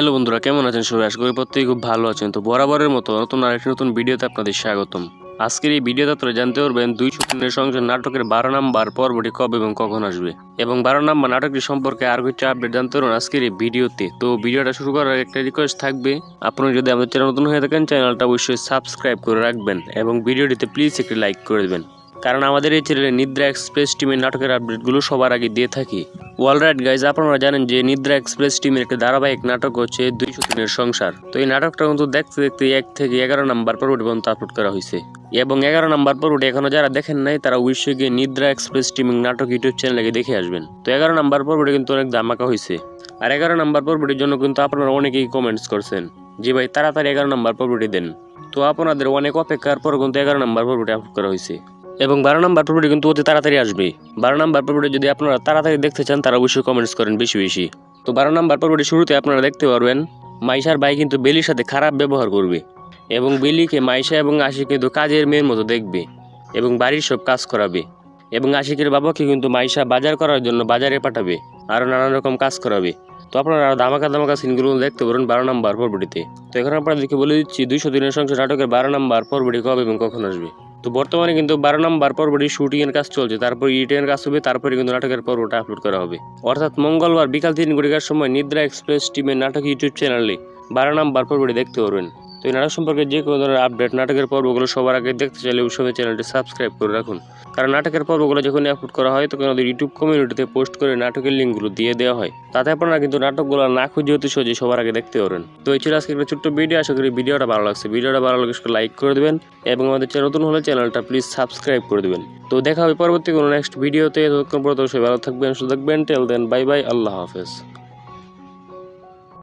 Hello বন্ধুরা, কেমন আছেন সবাই? আশা করি প্রত্যেকে খুব ভালো আছেন। তো বরাবরের মতো নতুন আরেকটি নতুন ভিডিওতে আপনাদের স্বাগতম। আজকের এই ভিডিওতে আপনারা জানতে পারবেন দুই সতীনের সংসার নাটকের বারো নাম্বার পর্বটি কবে এবং কখন আসবে। এবং বারো নাম্বার নাটকটি সম্পর্কে আর কিছু আপডেট জানতে পারবেন আজকের এই ভিডিওতে। তো ভিডিওটা শুরু করার একটা রিকোয়েস্ট থাকবে আপনারা যদি আমাদের চ্যানেল নতুন হয়ে থাকেন, চ্যানেলটা অবশ্যই সাবস্ক্রাইব করে রাখবেন এবং ভিডিওটিতে প্লিজ একটি লাইক করে দেবেন। কারণ আমাদের এই চ্যানেলে নিদ্রা এক্সপ্রেস টিমের নাটকের আপডেটগুলো সবার আগে দিয়ে থাকি। অলরাইট গাইজ আপনারা জানেন যে নিদ্রা এক্সপ্রেস টিমের একটা ধারাবাহিক নাটক হচ্ছে দুই দিনের সংসার। তো এই নাটকটা কিন্তু দেখতে দেখতে এক থেকে এগারো নাম্বার পর্বটি পর্যন্ত আপলোড করা হয়েছে। এবং এগারো নাম্বার পর্বটি এখনও যারা দেখেন নাই, তারা অবশ্যই গিয়ে নিদ্রা এক্সপ্রেস টিমিং নাটক ইউটিউব চ্যানেলে দেখে আসবেন। তো এগারো নাম্বার পর্বটি কিন্তু অনেক ধামাকা হয়েছে। আর এগারো নাম্বার পর্বটির জন্য কিন্তু আপনারা অনেকেই কমেন্টস করছেন যে, ভাই, তাড়াতাড়ি এগারো নাম্বার পর্বটি দেন। তো আপনাদের অনেক অপেক্ষার পর কিন্তু এগারো নাম্বার পর্বটি আপলোড করা হয়েছে। এবং বারো নাম্বার পর্বটি কিন্তু অতি তাড়াতাড়ি আসবে। বারো নাম্বার পর্বটি যদি আপনারা তাড়াতাড়ি দেখতে চান, তারা অবশ্যই কমেন্টস করেন বেশি বেশি। তো বারো নাম্বার পর্বটি শুরুতে আপনারা দেখতে পারবেন, মাইশার ভাই কিন্তু বেলির সাথে খারাপ ব্যবহার করবে এবং বেলিকে মাইশা এবং আশিক কিন্তু কাজের মেয়ের মতো দেখবে এবং বাড়ির সব কাজ করাবে এবং আশিকের বাবাকে কিন্তু মাইশা বাজার করার জন্য বাজারে পাঠাবে আরও নানান রকম কাজ করাবে। তো আপনারা ধামাকা ধামাকা সিনগুলো দেখতে পারেন বারো নাম্বার পর্বটিতে তো। এখন আপনাদেরকে বলে দিচ্ছি, দুইশো দিনের সংসার নাটকের বারো নাম্বার পর্বটি কবে এবং কখন আসবে? তো বর্তমানে কিন্তু বারো নাম্বার পর্বটি শুটিং এর কাজ চলছে। তারপর ইডিটের কাজ হবে, তারপরে কিন্তু নাটকের পর্বটা আপলোড করা হবে। অর্থাৎ মঙ্গলবার বিকাল তিন ঘটিকার সময় নিদ্রা এক্সপ্রেস টিমের নাটক ইউটিউব চ্যানেলে বারো নাম্বার পর্বটি দেখতে পারবেন। তো এই নাটক সম্পর্কে যে কোনো ধরনের আপডেট নাটকের পর্বগুলো সবার আগে দেখতে চাইলে ওই সময় চ্যানেলটি সাবস্ক্রাইব করে রাখুন। কারণ নাটকের পর্বগুলো যখন আপলোড করা হয়, তখন ওদের ইউটিউব কমিউনিটিতে পোস্ট করে নাটকের লিঙ্কগুলো দিয়ে দেওয়া হয়। তাতে আপনারা কিন্তু নাটকগুলো না খুঁজে অতি সহজে সবার আগে দেখতে পারেন তো এই ছিল আজকে একটা ছোট্ট ভিডিও আশা করি ভিডিওটা ভালো লাগছে। ভিডিওটা ভালো লাগলে লাইক করে দেবেন এবং আমাদের নতুন হলে চ্যানেলটা প্লিজ সাবস্ক্রাইব করে দেবেন। তো দেখা হবে পরবর্তী কোনো নেক্সট ভিডিওতে ততক্ষণ পর্যন্ত সবাই ভালো থাকবেন, সুস্থ থাকবেন। টেল দেন বাই বাই আল্লাহ হাফেজ।